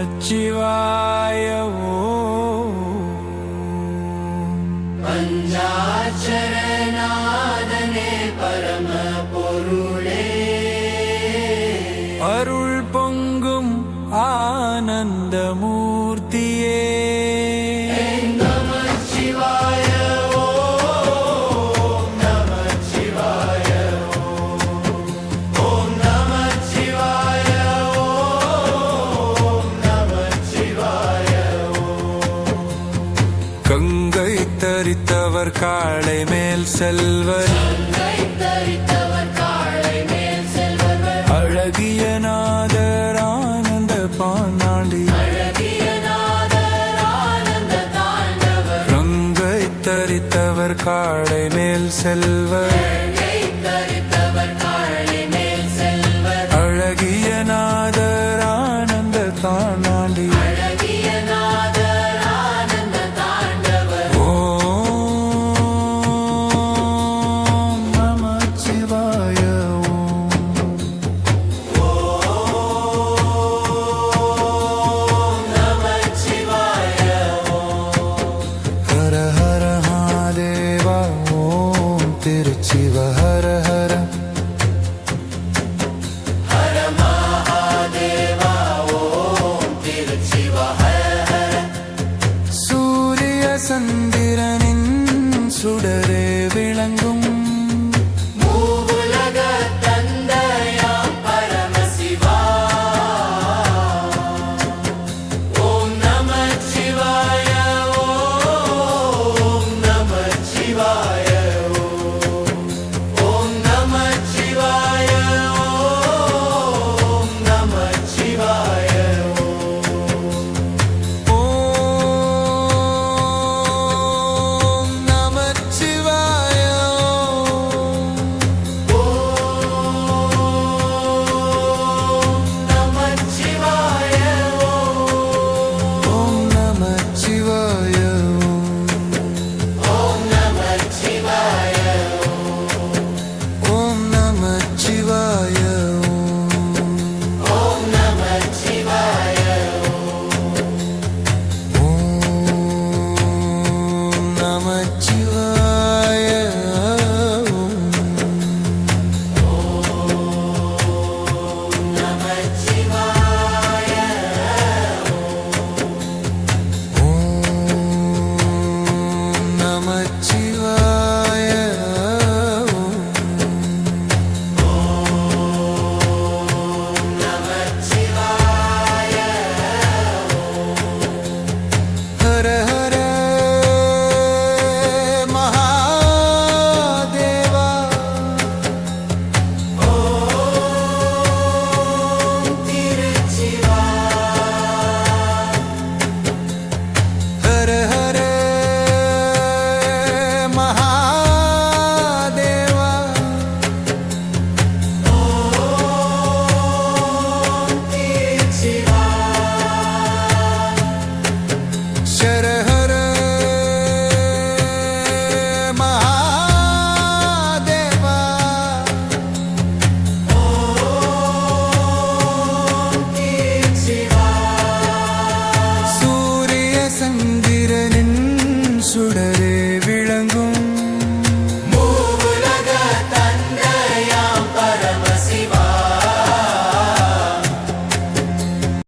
நமச்சிவாய ஓம் பஞ்சாட்சரநாதனே பரம பொருளே அருள் பொங்கும் ஆனந்தமூர்த்தியே தரித்தவர் காளை மேல் செல்வர். அழகிய நாதர் ஆனந்த பாண்டாண்டி. ரங்கை தரித்தவர் காளை மேல் செல்வர். சுடரே